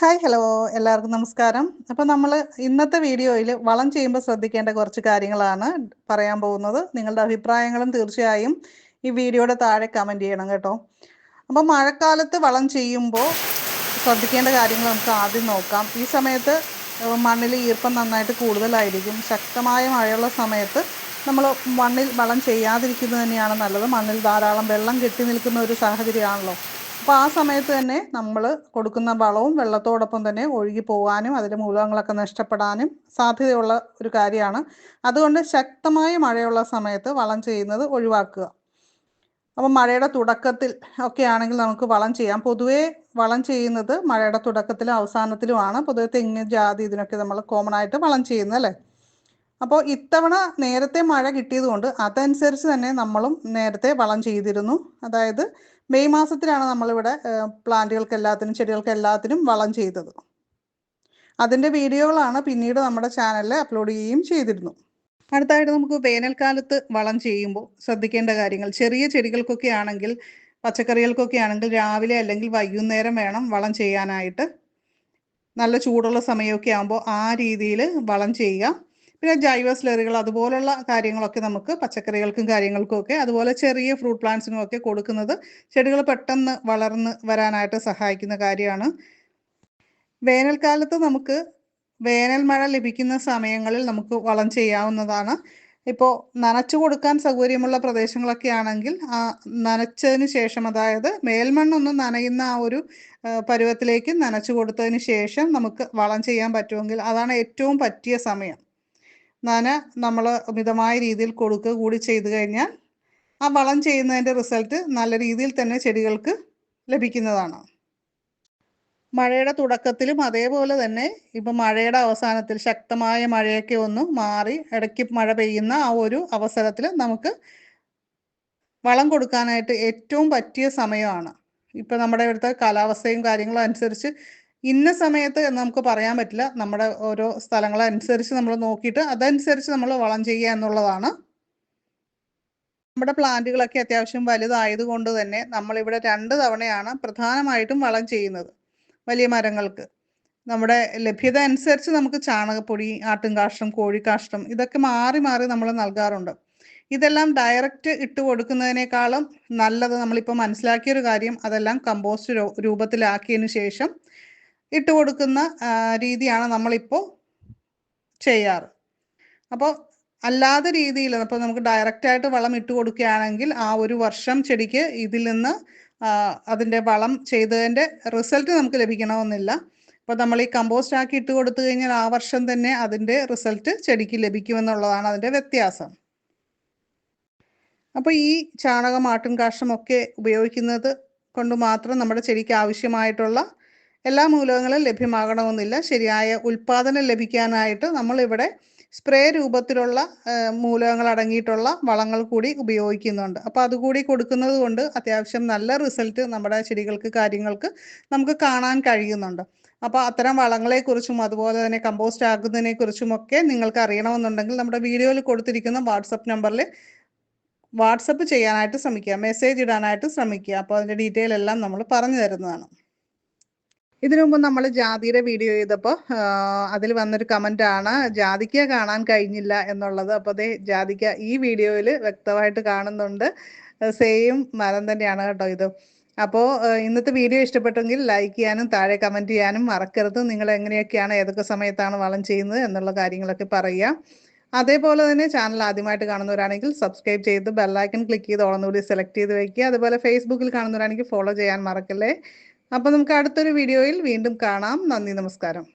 Hi hello. എല്ലാവർക്കും നമസ്കാരം. അപ്പോൾ നമ്മൾ ഇന്നത്തെ വീഡിയോയിൽ വളം ചെയ്യുമ്പോൾ ശ്രദ്ധിക്കേണ്ട കുറച്ച് കാര്യങ്ങളാണ് പറയാൻ പോകുന്നത്. നിങ്ങളുടെ അഭിപ്രായങ്ങളും തീർച്ചയായും ഈ വീഡിയോയുടെ താഴെ കമന്റ് ചെയ്യണം കേട്ടോ. അപ്പോൾ മഴക്കാലത്ത് വളം ചെയ്യുമ്പോൾ ശ്രദ്ധിക്കേണ്ട കാര്യങ്ങൾ നമുക്ക് ആദ്യം നോക്കാം. ഈ സമയത്ത് മണ്ണിൽ ഈർപ്പം നന്നായിട്ട് കൂടുതലായിരിക്കും. ശക്തമായ മഴയുള്ള സമയത്ത് നമ്മൾ മണ്ണിൽ വളം ചെയ്യാതിരിക്കുന്നത് തന്നെയാണ് നല്ലത്. മണ്ണിൽ ധാരാളം വെള്ളം കെട്ടി നിൽക്കുന്ന ഒരു സാഹചര്യമാണല്ലോ. അപ്പോൾ ആ സമയത്ത് തന്നെ നമ്മൾ കൊടുക്കുന്ന വളവും വെള്ളത്തോടൊപ്പം തന്നെ ഒഴുകി പോകാനും അതിന്റെ മൂലകങ്ങളൊക്കെ നഷ്ടപ്പെടാനും സാധ്യതയുള്ള ഒരു കാര്യമാണ്. അതുകൊണ്ട് ശക്തമായ മഴയുള്ള സമയത്ത് വളം ചെയ്യുന്നത് ഒഴിവാക്കുക. അപ്പം മഴയുടെ തുടക്കത്തിൽ ഒക്കെ ആണെങ്കിൽ നമുക്ക് വളം ചെയ്യാം. പൊതുവേ വളം ചെയ്യുന്നത് മഴയുടെ തുടക്കത്തിലും അവസാനത്തിലുമാണ്. പൊതുവെ തെങ്ങ് ജാതി ഇതിനൊക്കെ നമ്മൾ കോമൺ ആയിട്ട് വളം ചെയ്യുന്നത് അല്ലേ? അപ്പോൾ ഇത്തവണ നേരത്തെ മഴ കിട്ടിയതുകൊണ്ട് അതനുസരിച്ച് തന്നെ നമ്മളും നേരത്തെ വളം ചെയ്തിരുന്നു. അതായത് മെയ് മാസത്തിലാണ് നമ്മളിവിടെ പ്ലാന്റുകൾക്ക് എല്ലാത്തിനും ചെടികൾക്ക് എല്ലാത്തിനും വളം ചെയ്തത്. അതിന്റെ വീഡിയോകളാണ് പിന്നീട് നമ്മുടെ ചാനലിൽ അപ്ലോഡ് ചെയ്യുകയും ചെയ്തിരുന്നു. അടുത്തായിട്ട് നമുക്ക് വേനൽക്കാലത്ത് വളം ചെയ്യുമ്പോൾ ശ്രദ്ധിക്കേണ്ട കാര്യങ്ങൾ. ചെറിയ ചെടികൾക്കൊക്കെ ആണെങ്കിൽ പച്ചക്കറികൾക്കൊക്കെ ആണെങ്കിൽ രാവിലെ അല്ലെങ്കിൽ വൈകുന്നേരം വേണം വളം ചെയ്യാനായിട്ട്. നല്ല ചൂടുള്ള സമയമൊക്കെ ആകുമ്പോൾ ആ രീതിയിൽ വളം ചെയ്യുക. പിന്നെ ജൈവ സ്ലറികൾ അതുപോലുള്ള കാര്യങ്ങളൊക്കെ നമുക്ക് പച്ചക്കറികൾക്കും കാര്യങ്ങൾക്കും ഒക്കെ അതുപോലെ ചെറിയ ഫ്രൂട്ട് പ്ലാന്റ്സിനും ഒക്കെ കൊടുക്കുന്നത് ചെടികൾ പെട്ടെന്ന് വളർന്ന് വരാനായിട്ട് സഹായിക്കുന്ന കാര്യമാണ്. വേനൽക്കാലത്ത് നമുക്ക് വേനൽ മഴ ലഭിക്കുന്ന സമയങ്ങളിൽ നമുക്ക് വളം ചെയ്യാവുന്നതാണ്. ഇപ്പോൾ നനച്ചു കൊടുക്കാൻ സൗകര്യമുള്ള പ്രദേശങ്ങളൊക്കെ ആണെങ്കിൽ ആ നനച്ചതിന് ശേഷം അതായത് മേൽമണ്ണൊന്ന് നനയുന്ന ആ ഒരു പരുവത്തിലേക്ക് നനച്ചു കൊടുത്തതിന് ശേഷം നമുക്ക് വളം ചെയ്യാൻ പറ്റുമെങ്കിൽ അതാണ് ഏറ്റവും പറ്റിയ സമയം. നന നമ്മൾ മിതമായ രീതിയിൽ കൊടുക്കുക കൂടി ചെയ്തു കഴിഞ്ഞാൽ ആ വളം ചെയ്യുന്നതിന്റെ റിസൾട്ട് നല്ല രീതിയിൽ തന്നെ ചെടികൾക്ക് ലഭിക്കുന്നതാണ്. മഴയുടെ തുടക്കത്തിലും അതേപോലെ തന്നെ ഇപ്പം മഴയുടെ അവസാനത്തിൽ ശക്തമായ മഴയൊക്കെ ഒന്ന് മാറി ഇടയ്ക്ക് മഴ പെയ്യുന്ന ആ ഒരു അവസരത്തിൽ നമുക്ക് വളം കൊടുക്കാനായിട്ട് ഏറ്റവും പറ്റിയ സമയമാണ്. ഇപ്പം നമ്മുടെ ഇവിടുത്തെ കാലാവസ്ഥയും കാര്യങ്ങളും അനുസരിച്ച് ഇന്ന സമയത്ത് നമുക്ക് പറയാൻ പറ്റില്ല. നമ്മുടെ ഓരോ സ്ഥലങ്ങളനുസരിച്ച് നമ്മൾ നോക്കിയിട്ട് അതനുസരിച്ച് നമ്മൾ വളം ചെയ്യുക എന്നുള്ളതാണ്. നമ്മുടെ പ്ലാന്റുകളൊക്കെ അത്യാവശ്യം വലുതായതുകൊണ്ട് തന്നെ നമ്മളിവിടെ രണ്ട് തവണയാണ് പ്രധാനമായിട്ടും വളം ചെയ്യുന്നത് വലിയ മരങ്ങൾക്ക്. നമ്മുടെ ലഭ്യത അനുസരിച്ച് നമുക്ക് ചാണകപ്പൊടി ആട്ടുംകാഷ്ടം കോഴിക്കാഷ്ടം ഇതൊക്കെ മാറി മാറി നമ്മൾ നൽകാറുണ്ട്. ഇതെല്ലാം ഡയറക്റ്റ് ഇട്ട് കൊടുക്കുന്നതിനേക്കാളും നല്ലത് നമ്മളിപ്പോൾ മനസ്സിലാക്കിയൊരു കാര്യം അതെല്ലാം കമ്പോസ്റ്റ് രൂപത്തിലാക്കിയതിനു ശേഷം ഇട്ട് കൊടുക്കുന്ന രീതിയാണ് നമ്മളിപ്പോൾ ചെയ്യാറ്. അപ്പോൾ അല്ലാതെ രീതിയിൽ അപ്പോൾ നമുക്ക് ഡയറക്റ്റായിട്ട് വളം ഇട്ട് കൊടുക്കുകയാണെങ്കിൽ ആ ഒരു വർഷം ചെടിക്ക് ഇതിൽ നിന്ന് അതിന്റെ വളം ചെയ്തതിന്റെ റിസൾട്ട് നമുക്ക് ലഭിക്കണമെന്നില്ല. അപ്പോൾ നമ്മൾ ഈ കമ്പോസ്റ്റ് ആക്കി ഇട്ട് കൊടുത്തു കഴിഞ്ഞാൽ ആ വർഷം തന്നെ അതിന്റെ റിസൾട്ട് ചെടിക്ക് ലഭിക്കുമെന്നുള്ളതാണ് അതിന്റെ വ്യത്യാസം. അപ്പോൾ ഈ ചാണകം ആട്ടും കാഷ്ടമൊക്കെ ഉപയോഗിക്കുന്നത് കൊണ്ട് മാത്രം നമ്മുടെ ചെടിക്ക് ആവശ്യമായിട്ടുള്ള എല്ലാ മൂലകങ്ങളും ലഭ്യമാകണമെന്നില്ല. ശരിയായ ഉൽപാദനം ലഭിക്കാനായിട്ട് നമ്മളിവിടെ സ്പ്രേ രൂപത്തിലുള്ള മൂലകങ്ങൾ അടങ്ങിയിട്ടുള്ള വളങ്ങൾ കൂടി ഉപയോഗിക്കുന്നുണ്ട്. അപ്പോൾ അതുകൂടി കൊടുക്കുന്നത് കൊണ്ട് അത്യാവശ്യം നല്ല റിസൾട്ട് നമ്മുടെ ചെടികൾക്ക് കാര്യങ്ങൾക്ക് നമുക്ക് കാണാൻ കഴിയുന്നുണ്ട്. അപ്പോൾ അത്തരം വളങ്ങളെക്കുറിച്ചും അതുപോലെ തന്നെ കമ്പോസ്റ്റ് ആക്കുന്നതിനെ കുറിച്ചും ഒക്കെ നിങ്ങൾക്ക് അറിയണമെന്നുണ്ടെങ്കിൽ നമ്മുടെ വീഡിയോയിൽ കൊടുത്തിരിക്കുന്ന വാട്സപ്പ് നമ്പറിൽ വാട്സപ്പ് ചെയ്യാനായിട്ട് ശ്രമിക്കുക. മെസ്സേജ് ഇടാനായിട്ട് ശ്രമിക്കുക. അപ്പോൾ അതിന്റെ ഡീറ്റെയിൽ എല്ലാം നമ്മൾ പറഞ്ഞു തരുന്നതാണ്. ഇതിനു മുമ്പ് നമ്മൾ ജാതിയുടെ വീഡിയോ ചെയ്തപ്പോൾ അതിൽ വന്നൊരു കമന്റ് ആണ് ജാതിക്ക കാണാൻ കഴിഞ്ഞില്ല എന്നുള്ളത്. അപ്പോൾ അതേ ജാതിക്ക ഈ വീഡിയോയിൽ വ്യക്തമായിട്ട് കാണുന്നുണ്ട്. സെയിം മരം തന്നെയാണ് കേട്ടോ ഇത്. അപ്പോൾ ഇന്നത്തെ വീഡിയോ ഇഷ്ടപ്പെട്ടെങ്കിൽ ലൈക്ക് ചെയ്യാനും താഴെ കമന്റ് ചെയ്യാനും മറക്കരുത്. നിങ്ങൾ എങ്ങനെയൊക്കെയാണ് ഏതൊക്കെ സമയത്താണ് വളം ചെയ്യുന്നത് എന്നുള്ള കാര്യങ്ങളൊക്കെ പറയുക. അതേപോലെ തന്നെ ചാനൽ ആദ്യമായിട്ട് കാണുന്നവരാണെങ്കിൽ സബ്സ്ക്രൈബ് ചെയ്ത് ബെല്ലൈക്കൺ ക്ലിക്ക് ചെയ്ത് ഓളന്നുകൂടി സെലക്ട് ചെയ്ത് വയ്ക്കുക അതുപോലെ ഫേസ്ബുക്കിൽ കാണുന്നവരാണെങ്കിൽ ഫോളോ ചെയ്യാൻ മറക്കല്ലേ. അപ്പോൾ നമുക്ക് അടുത്തൊരു വീഡിയോയിൽ വീണ്ടും കാണാം. നന്ദി നമസ്കാരം.